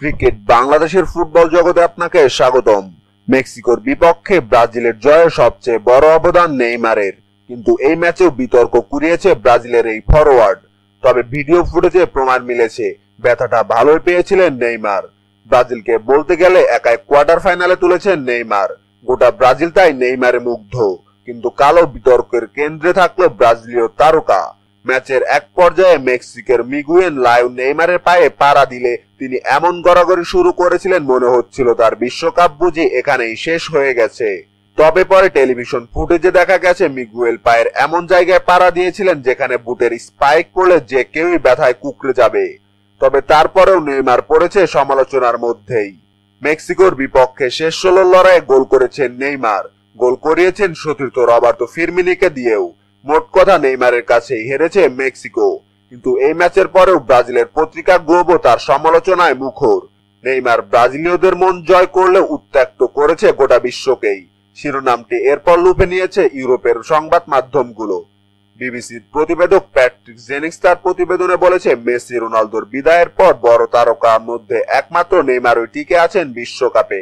Cricket বাংলাদেশের football জগতে আপনাকে স্বাগতম। মেক্সিকোর বিপক্ষে ব্রাজিলের জয়ে সবচেয়ে বড় অবদান নেইমারের। কিন্তু এই ম্যাচেও বিতর্ক কুড়িয়েছে ব্রাজিলের এই ফরওয়ার্ড তবে ভিডিও ফুটেজে প্রমাণ মিলেছে, ব্যথাটা ভালোই পেয়েছিলেন নেইমার। ব্রাজিলকে বলতে গেলে একাই কোয়ার্টার ফাইনালে তুলেছেন নেইমার। গোটা ব্রাজিল তাই নেইমারে মুগ্ধ। কিন্তু কালো বিতর্কের কেন্দ্রে থাকল ব্রাজিলীয় তারকা। ম্যাচের এক পর্যায়ে মেক্সিকের মিগুয়েন লায়ন নেইমারের পায়ে পাড়া দিলে তিনি এমন গড়াগড়ি শুরু করেছিলেন মনে হচ্ছিল তার বিশ্বকাপ বুঝি এখানেই শেষ হয়ে গেছে। তবে পরে টেলিভিশন ফুটেজে দেখা গেছে, মিগুয়েল পায়ের এমন জায়গায় পাড়া দিয়েছিলেন যেখানে বুটের স্পাইক পড়লে যে কেউই ব্যথায় কুকড়ে যাবে। তবে তারপরেও নেইমার পড়েছে সমালোচনার মধ্যেই। মেক্সিকোর বিপক্ষে শেষ ষোলো লড়াইয়ে গোল করেছেন নেইমার। গোল করিয়েছেন সতীর্থ রবার্তো ফিরমিনিকে দিয়েও। মোট কথা নেইমারের কাছেই হেরেছে মেক্সিকো। কিন্তু এই ম্যাচের পরেও ব্রাজিলের পত্রিকা গ্লোবো তার সমালোচনায় মুখর। নেইমার ব্রাজিলীয়দের মন জয় করলে উত্ত্যক্ত করেছে গোটা বিশ্বকেই। শিরোনামটি এরপর লুপে নিয়েছে ইউরোপের সংবাদ মাধ্যমগুলো। বিবিসির প্রতিবেদক প্যাট্রিক জেনিক্স তার প্রতিবেদনে বলেছে মেসি রোনালদোর বিদায়ের পর বড় তারকার মধ্যে একমাত্র নেইমারই টিকে আছেন বিশ্বকাপে।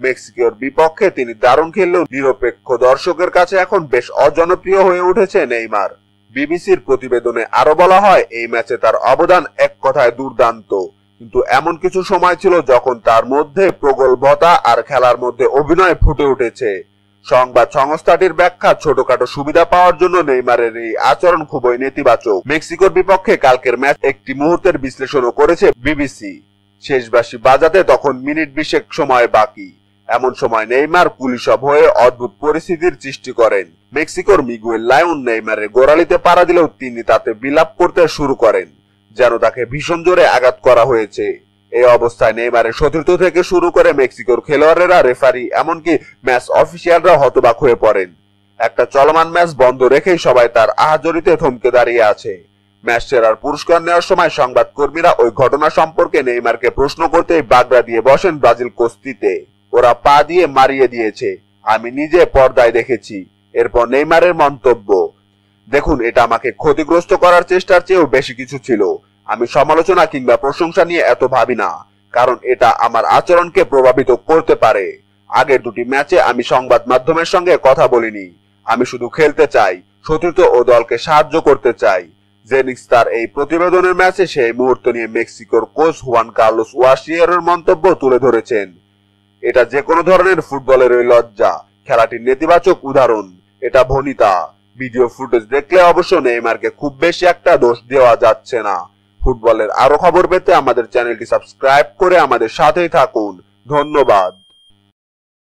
মেক্সিকোর বিপক্ষে তিনি দারুণ খেললেও নিরপেক্ষ দর্শকের কাছে এখন বেশ অজনপ্রিয় হয়ে উঠেছে নেইমার। বিবিসির প্রতিবেদনে আরও বলা হয়, এই ম্যাচে তার অবদান এক কথায় দুর্দান্ত। কিন্তু এমন কিছু সময় ছিল যখন তার মধ্যে প্রগল্ভতা আর খেলার মধ্যে অভিনয় ফুটে উঠেছে। সংবাদ সংস্থাটির ব্যাখ্যা, ছোটখাটো সুবিধা পাওয়ার জন্য নেইমারের এই আচরণ খুবই নেতিবাচক। মেক্সিকোর বিপক্ষে কালকের ম্যাচ একটি মুহূর্তের বিশ্লেষণও করেছে বিবিসি। শেষবাসী বাজাতে তখন মিনিট বিশেক সময় বাকি। এমন সময় নেইমার পুলিশ হয়ে অদ্ভুত পরিস্থিতির সৃষ্টি করেন। মেক্সিকোর মিগুয়েল লায়ন নেইমারের গোড়ালিতে পাড়া দিলেও তিনি তাতে বিলাপ করতে শুরু করেন, যেন তাকে ভীষণ জোরে আঘাত করা হয়েছে। এই অবস্থায় নেইমারের সতীর্থ থেকে শুরু করে মেক্সিকোর খেলোয়াড়েরা, রেফারি, এমনকি ম্যাচ অফিসিয়ালরা হতবাক হয়ে পড়েন। একটা চলমান ম্যাচ বন্ধ রেখেই সবাই তার আহাজরিতে থমকে দাঁড়িয়ে আছে। ম্যাচ সেরার পুরস্কার নেওয়ার সময় সংবাদ কর্মীরা ওই ঘটনা সম্পর্কে নেইমারকে প্রশ্ন করতেই বাগড়া দিয়ে বসেন ব্রাজিল কোস্তিতে ওরা পা দিয়ে মারিয়ে দিয়েছে। আমি নিজে পর্দায় দেখেছি। এরপর নেইমারের মন্তব্য। দেখুন, এটা আমাকে ক্ষতিগ্রস্ত করার চেষ্টার চেয়েও বেশি কিছু ছিল। আমি সমালোচনা কিংবা প্রশংসা নিয়ে এত ভাবি না, কারণ এটা আমার আচরণকে প্রভাবিত করতে পারে। আগের দুটি ম্যাচে আমি সংবাদ মাধ্যমের সঙ্গে কথা বলিনি। আমি শুধু খেলতে চাই সতীর্থ ও দলকে সাহায্য করতে চাই। জেনিক্স তার এই প্রতিবেদনের ম্যাচে সেই মুহূর্ত নিয়ে মেক্সিকোর কোচ হুয়ান কার্লোস ওয়াশিয়ারের মন্তব্য তুলে ধরেছেন। এটা যে কোনো ধরনের ফুটবলের ওই লজ্জা। খেলাটির নেতিবাচক উদাহরণ। এটা ভনিতা। ভিডিও ফুটেজ দেখলে অবশ্য নেইমারকে খুব বেশি একটা দোষ দেওয়া যাচ্ছে না। ফুটবলের আরও খবর পেতে আমাদের চ্যানেলটি সাবস্ক্রাইব করে আমাদের সাথেই থাকুন। ধন্যবাদ।